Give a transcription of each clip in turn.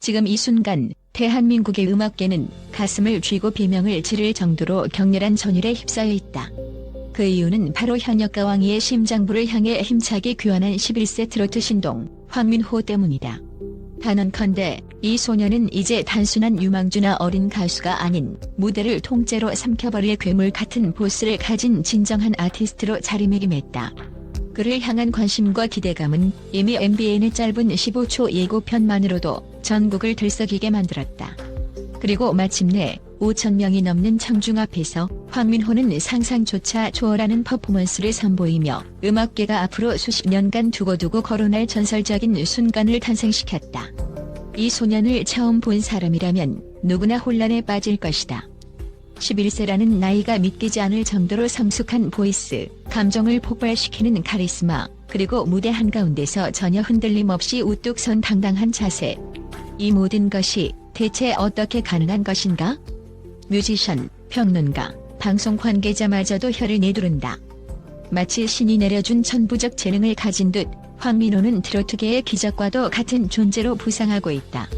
지금 이 순간 대한민국의 음악계는 가슴을 쥐고 비명을 지를 정도로 격렬한 전율에 휩싸여 있다. 그 이유는 바로 현역 가왕이의 심장부를 향해 힘차게 귀환한 11세 트로트 신동 황민호 때문이다. 단언컨대 이 소녀는 이제 단순한 유망주나 어린 가수가 아닌 무대를 통째로 삼켜버릴 괴물 같은 보스를 가진 진정한 아티스트로 자리매김했다. 그를 향한 관심과 기대감은 이미 MBN의 짧은 15초 예고편만으로도 전국을 들썩이게 만들었다. 그리고 마침내 5천명이 넘는 청중 앞에서 황민호는 상상조차 초월하는 퍼포먼스를 선보이며 음악계가 앞으로 수십 년간 두고두고 거론할 전설적인 순간을 탄생시켰다. 이 소년을 처음 본 사람이라면 누구나 혼란에 빠질 것이다. 11세라는 나이가 믿기지 않을 정도로 성숙한 보이스, 감정을 폭발시키는 카리스마, 그리고 무대 한가운데서 전혀 흔들림 없이 우뚝 선 당당한 자세. 이 모든 것이 대체 어떻게 가능한 것인가? 뮤지션, 평론가, 방송 관계자마저도 혀를 내두른다. 마치 신이 내려준 천부적 재능을 가진 듯 황민호는 트로트계의 기적과도 같은 존재로 부상하고 있다.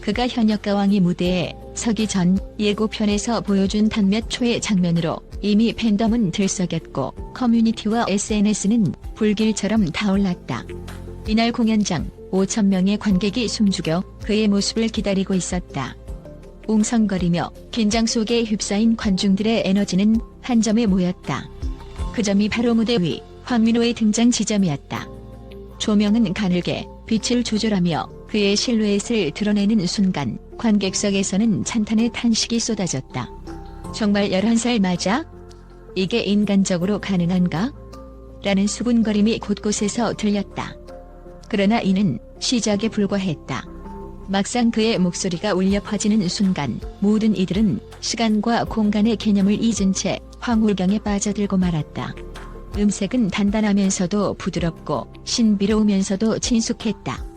그가 현역 가왕이 무대에 서기 전 예고편에서 보여준 단 몇 초의 장면으로 이미 팬덤은 들썩였고 커뮤니티와 SNS는 불길처럼 타올랐다. 이날 공연장 5천명의 관객이 숨죽여 그의 모습을 기다리고 있었다. 웅성거리며 긴장 속에 휩싸인 관중들의 에너지는 한 점에 모였다. 그 점이 바로 무대 위 황민호의 등장 지점이었다. 조명은 가늘게 빛을 조절하며 그의 실루엣을 드러내는 순간 관객석에서는 찬탄의 탄식이 쏟아졌다. 정말 11살 맞아? 이게 인간적으로 가능한가? 라는 수군거림이 곳곳에서 들렸다. 그러나 이는 시작에 불과했다. 막상 그의 목소리가 울려 퍼지는 순간 모든 이들은 시간과 공간의 개념을 잊은 채 황홀경에 빠져들고 말았다. 음색은 단단하면서도 부드럽고 신비로우면서도 친숙했다.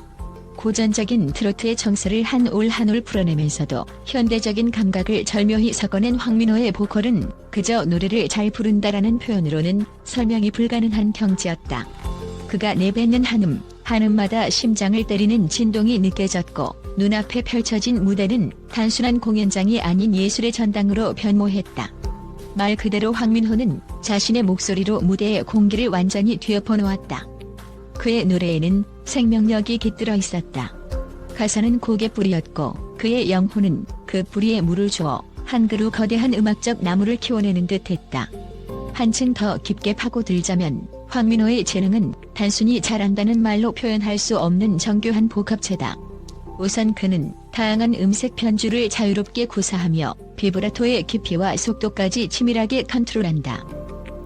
고전적인 트로트의 정서를 한 올 한 올 풀어내면서도 현대적인 감각을 절묘히 섞어낸 황민호의 보컬은 그저 노래를 잘 부른다라는 표현으로는 설명이 불가능한 경지였다. 그가 내뱉는 한음, 한음마다 심장을 때리는 진동이 느껴졌고 눈앞에 펼쳐진 무대는 단순한 공연장이 아닌 예술의 전당으로 변모했다. 말 그대로 황민호는 자신의 목소리로 무대의 공기를 완전히 뒤엎어 놓았다. 그의 노래에는 생명력이 깃들어 있었다. 가사는 곡의 뿌리였고 그의 영혼은 그 뿌리에 물을 주어 한 그루 거대한 음악적 나무를 키워내는 듯했다. 한층 더 깊게 파고들자면 황민호의 재능은 단순히 잘한다는 말로 표현할 수 없는 정교한 복합체다. 우선 그는 다양한 음색 편주를 자유롭게 구사하며 비브라토의 깊이와 속도까지 치밀하게 컨트롤한다.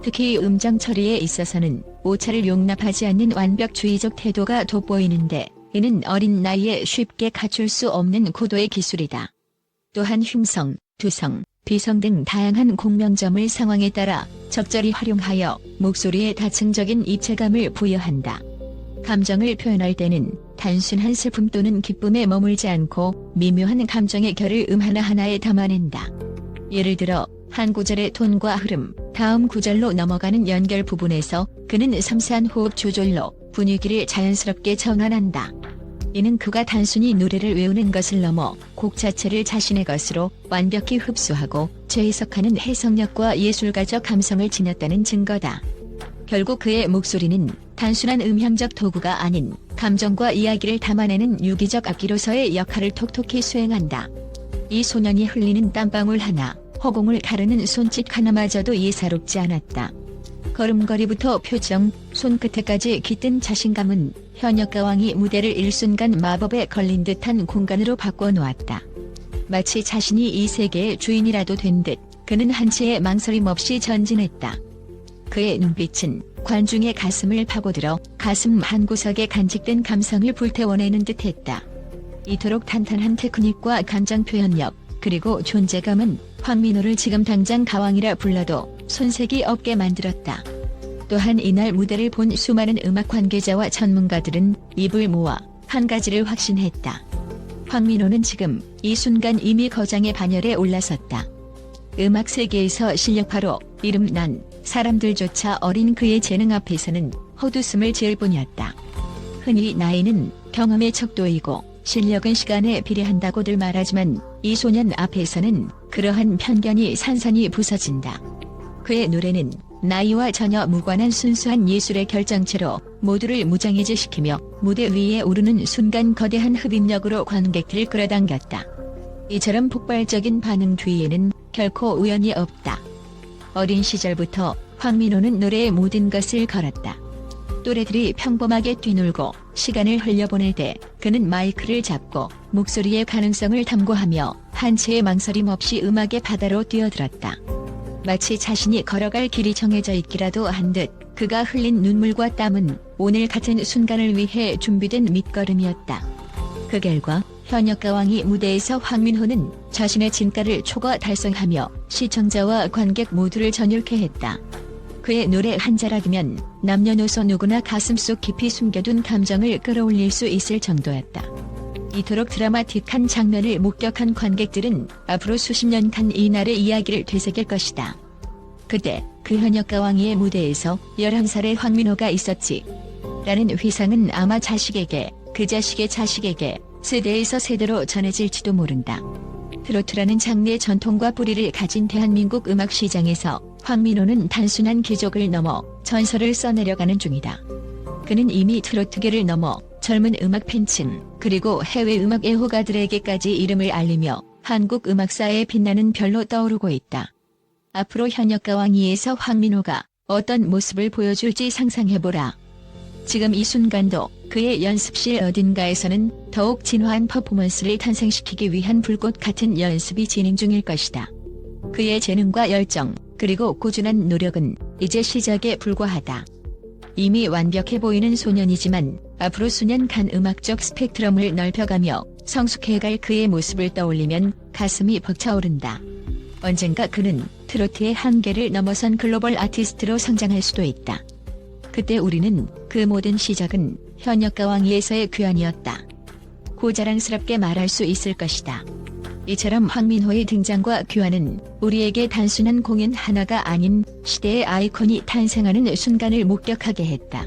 특히 음정 처리에 있어서는 오차를 용납하지 않는 완벽주의적 태도가 돋보이는데 이는 어린 나이에 쉽게 갖출 수 없는 고도의 기술이다. 또한 흉성, 두성, 비성 등 다양한 공명점을 상황에 따라 적절히 활용하여 목소리에 다층적인 입체감을 부여한다. 감정을 표현할 때는 단순한 슬픔 또는 기쁨에 머물지 않고 미묘한 감정의 결을 음 하나하나에 담아낸다. 예를 들어 한 구절의 톤과 흐름, 다음 구절로 넘어가는 연결 부분에서 그는 섬세한 호흡 조절로 분위기를 자연스럽게 전환한다. 이는 그가 단순히 노래를 외우는 것을 넘어 곡 자체를 자신의 것으로 완벽히 흡수하고 재해석하는 해석력과 예술가적 감성을 지녔다는 증거다. 결국 그의 목소리는 단순한 음향적 도구가 아닌 감정과 이야기를 담아내는 유기적 악기로서의 역할을 톡톡히 수행한다. 이 소년이 흘리는 땀방울 하나, 허공을 가르는 손짓 하나마저도 예사롭지 않았다. 걸음걸이부터 표정, 손끝에까지 깃든 자신감은 현역 가왕이 무대를 일순간 마법에 걸린 듯한 공간으로 바꿔놓았다. 마치 자신이 이 세계의 주인이라도 된 듯 그는 한치의 망설임 없이 전진했다. 그의 눈빛은 관중의 가슴을 파고들어 가슴 한 구석에 간직된 감성을 불태워내는 듯했다. 이토록 탄탄한 테크닉과 감정 표현력, 그리고 존재감은 황민호를 지금 당장 가왕이라 불러도 손색이 없게 만들었다. 또한 이날 무대를 본 수많은 음악 관계자와 전문가들은 입을 모아 한 가지를 확신했다. 황민호는 지금 이 순간 이미 거장의 반열에 올라섰다. 음악 세계에서 실력파로 이름난 사람들조차 어린 그의 재능 앞에서는 헛웃음을 지을 뿐이었다. 흔히 나이는 경험의 척도이고 실력은 시간에 비례한다고들 말하지만 이 소년 앞에서는 그러한 편견이 산산이 부서진다. 그의 노래는 나이와 전혀 무관한 순수한 예술의 결정체로 모두를 무장해제시키며 무대 위에 오르는 순간 거대한 흡입력으로 관객들을 끌어당겼다. 이처럼 폭발적인 반응 뒤에는 결코 우연이 없다. 어린 시절부터 황민호는 노래의 모든 것을 걸었다. 또래들이 평범하게 뛰놀고 시간을 흘려보낼 때 그는 마이크를 잡고 목소리의 가능성을 탐구하며 한 채의 망설임 없이 음악의 바다로 뛰어들었다. 마치 자신이 걸어갈 길이 정해져 있기라도 한 듯 그가 흘린 눈물과 땀은 오늘 같은 순간을 위해 준비된 밑거름이었다. 그 결과 현역가왕이 무대에서 황민호는 자신의 진가를 초과 달성하며 시청자와 관객 모두를 전율케 했다. 그의 노래 한 자락이면 남녀노소 누구나 가슴 속 깊이 숨겨둔 감정을 끌어올릴 수 있을 정도였다. 이토록 드라마틱한 장면을 목격한 관객들은 앞으로 수십 년간 이날의 이야기를 되새길 것이다. 그때 그 현역가왕이의 무대에서 11살의 황민호가 있었지. 라는 회상은 아마 자식에게, 그 자식의 자식에게, 세대에서 세대로 전해질지도 모른다. 트로트라는 장르의 전통과 뿌리를 가진 대한민국 음악 시장에서 황민호는 단순한 기적을 넘어 전설을 써내려가는 중이다. 그는 이미 트로트계를 넘어 젊은 음악 팬층 그리고 해외 음악 애호가들에게까지 이름을 알리며 한국 음악사에 빛나는 별로 떠오르고 있다. 앞으로 현역가왕이에서 황민호가 어떤 모습을 보여줄지 상상해보라. 지금 이 순간도 그의 연습실 어딘가에서는 더욱 진화한 퍼포먼스를 탄생시키기 위한 불꽃 같은 연습이 진행 중일 것이다. 그의 재능과 열정, 그리고 꾸준한 노력은 이제 시작에 불과하다. 이미 완벽해 보이는 소년이지만 앞으로 수년간 음악적 스펙트럼을 넓혀가며 성숙해갈 그의 모습을 떠올리면 가슴이 벅차오른다. 언젠가 그는 트로트의 한계를 넘어선 글로벌 아티스트로 성장할 수도 있다. 그때 우리는 그 모든 시작은 현역 가왕이에서의 귀환이었다. 고 자랑스럽게 말할 수 있을 것이다. 이처럼 황민호의 등장과 귀환은 우리에게 단순한 공연 하나가 아닌 시대의 아이콘이 탄생하는 순간을 목격하게 했다.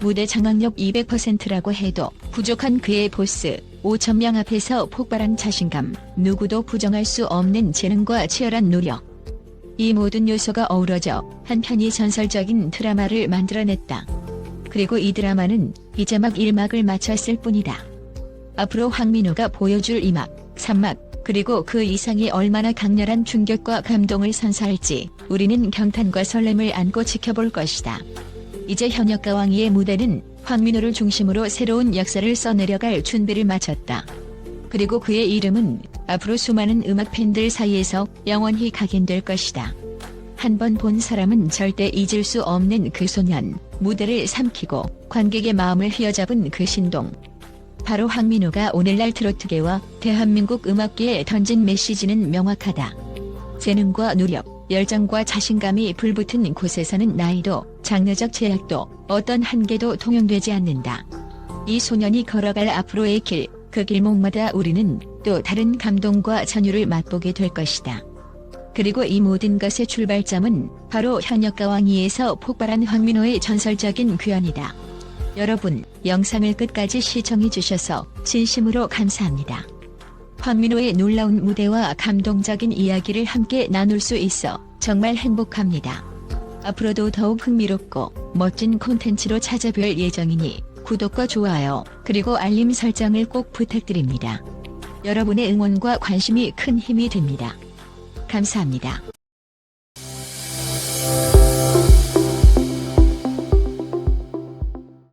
무대 장악력 200%라고 해도 부족한 그의 보스 5천명 앞에서 폭발한 자신감, 누구도 부정할 수 없는 재능과 치열한 노력. 이 모든 요소가 어우러져 한편이 전설적인 드라마를 만들어냈다. 그리고 이 드라마는 이제 막 1막을 마쳤을 뿐이다. 앞으로 황민호가 보여줄 2막, 3막, 그리고 그 이상이 얼마나 강렬한 충격과 감동을 선사할지 우리는 경탄과 설렘을 안고 지켜볼 것이다. 이제 현역 가왕이의 무대는 황민호를 중심으로 새로운 역사를 써내려갈 준비를 마쳤다. 그리고 그의 이름은 앞으로 수많은 음악 팬들 사이에서 영원히 각인될 것이다. 한 번 본 사람은 절대 잊을 수 없는 그 소년, 무대를 삼키고 관객의 마음을 휘어잡은 그 신동. 바로 황민호가 오늘날 트로트계와 대한민국 음악계에 던진 메시지는 명확하다. 재능과 노력, 열정과 자신감이 불붙은 곳에서는 나이도 장르적 제약도 어떤 한계도 통용되지 않는다. 이 소년이 걸어갈 앞으로의 길, 그 길목마다 우리는 또 다른 감동과 전율을 맛보게 될 것이다. 그리고 이 모든 것의 출발점은 바로 현역가왕이에서 폭발한 황민호의 전설적인 귀환이다. 여러분, 영상을 끝까지 시청해 주셔서 진심으로 감사합니다. 황민호의 놀라운 무대와 감동적인 이야기를 함께 나눌 수 있어 정말 행복합니다. 앞으로도 더욱 흥미롭고 멋진 콘텐츠로 찾아뵐 예정이니 구독과 좋아요, 그리고 알림 설정을 꼭 부탁드립니다. 여러분의 응원과 관심이 큰 힘이 됩니다. 감사합니다.